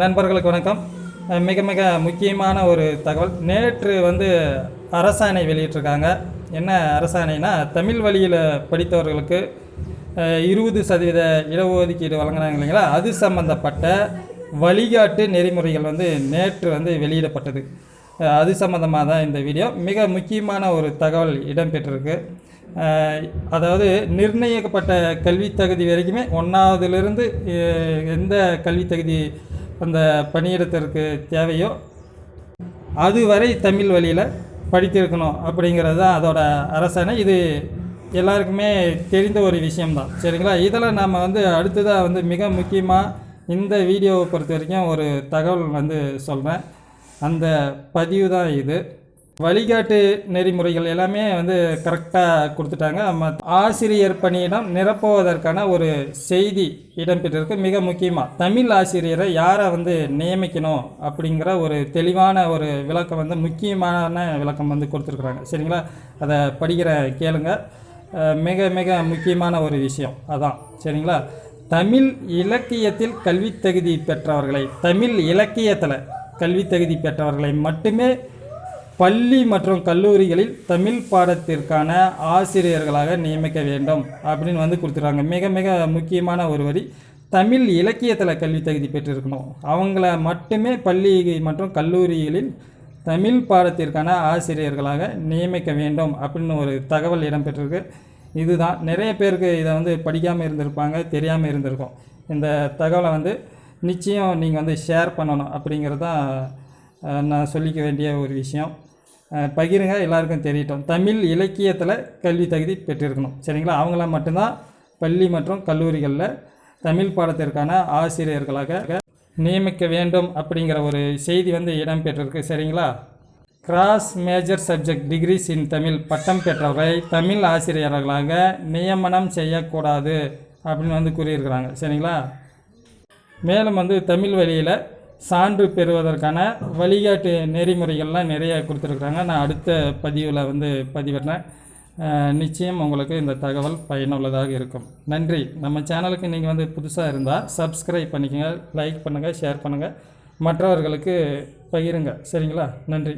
நண்பர்களுக்கு வணக்கம். மிக மிக முக்கியமான ஒரு தகவல். நேற்று வந்து அரசாணை வெளியிட்டிருக்காங்க. என்ன அரசாணைனா தமிழ் வழியில் படித்தவர்களுக்கு இருபது சதவீத இடஒதுக்கீடு வழங்கினாங்க இல்லைங்களா? அது சம்மந்தப்பட்ட வழிகாட்டு நெறிமுறைகள் வந்து நேற்று வந்து வெளியிடப்பட்டது. அது சம்மந்தமாக தான் இந்த வீடியோ. மிக முக்கியமான ஒரு தகவல் இடம்பெற்றிருக்கு. அதாவது நிர்ணயிக்கப்பட்ட கல்வி தகுதி வரைக்குமே ஒன்றாவதுலேருந்து எந்த கல்வி தகுதி அந்த பணியிடத்திற்கு தேவையோ அதுவரை தமிழ் வழியில் படித்திருக்கணும் அப்படிங்கிறது தான் அதோட அரசாணை. இது எல்லாருக்குமே தெரிந்த ஒரு விஷயம்தான். சரிங்களா? இதில் நாம் வந்து அடுத்ததாக வந்து மிக முக்கியமாக இந்த வீடியோவை பொறுத்த வரைக்கும் ஒரு தகவல் வந்து சொல்கிறேன் அந்த பதிவு தான் இது. வழிகாட்டு நெறிமுறைகள் எல்லாமே வந்து கரெக்டாக கொடுத்துட்டாங்க. ஆசிரியர் பணியிடம் நிரப்புவதற்கான ஒரு செய்தி இடம்பெற்றிருக்கு. மிக முக்கியமாக தமிழ் ஆசிரியரை யாரை வந்து நியமிக்கணும் அப்படிங்கிற ஒரு தெளிவான ஒரு விளக்கம் வந்து முக்கியமான விளக்கம் வந்து கொடுத்துருக்குறாங்க. சரிங்களா? அதை படிக்கிற கேளுங்க. மிக மிக முக்கியமான ஒரு விஷயம் அதான். சரிங்களா? தமிழ் இலக்கியத்தில் கல்வி தகுதி பெற்றவர்களை தமிழ் இலக்கியத்தில் கல்வி தகுதி பெற்றவர்களை மட்டுமே பள்ளி மற்றும் கல்லூரிகளில் தமிழ் பாடத்திற்கான ஆசிரியர்களாக நியமிக்க வேண்டும் அப்படின்னு வந்து கொடுத்துருக்காங்க. மிக மிக முக்கியமான ஒரு வரி. தமிழ் இலக்கியத்தில் கல்வி தகுதி பெற்றிருக்கணும். அவங்கள மட்டுமே பள்ளி மற்றும் கல்லூரிகளில் தமிழ் பாடத்திற்கான ஆசிரியர்களாக நியமிக்க வேண்டும் அப்படின்னு ஒரு தகவல் இடம்பெற்றிருக்கு. இதுதான். நிறைய பேருக்கு இதை வந்து படிக்காமல் இருந்திருப்பாங்க தெரியாமல் இருந்திருக்கும். இந்த தகவலை வந்து நிச்சயம் நீங்கள் வந்து ஷேர் பண்ணணும் அப்படிங்கிறது தான் நான் சொல்லிக்க வேண்டிய ஒரு விஷயம். பகிருங்க எல்லாருக்கும் தெரியட்டும். தமிழ் இலக்கியத்தில் கல்வி தகுதி பெற்றிருக்கணும். சரிங்களா? அவங்களாம் மட்டும்தான் பள்ளி மற்றும் கல்லூரிகளில் தமிழ் பாடத்திற்கான ஆசிரியர்களாக நியமிக்க வேண்டும் அப்படிங்கிற ஒரு செய்தி வந்து இடம்பெற்றிருக்கு சரிங்களா? Cross major subject degrees in Tamil. பட்டம் பெற்றவரை தமிழ் ஆசிரியர்களாக நியமனம் செய்யக்கூடாது அப்படின்னு வந்து கூறியிருக்கிறாங்க. சரிங்களா? மேலும் வந்து தமிழ் வழியில் சான்று பெறுவதற்கான வழிகாட்டு நெறிமுறைகள்லாம் நிறைய கொடுத்துருக்குறாங்க. நான் அடுத்த பதிவில் வந்து பதிவிடுறேன். நிச்சயம் உங்களுக்கு இந்த தகவல் பயனுள்ளதாக இருக்கும். நன்றி. நம்ம சேனலுக்கு நீங்கள் வந்து புதுசாக இருந்தால் சப்ஸ்கிரைப் பண்ணிக்கோங்க லைக் பண்ணுங்கள் ஷேர் பண்ணுங்கள் மற்றவர்களுக்கு பகிருங்க. சரிங்களா? நன்றி.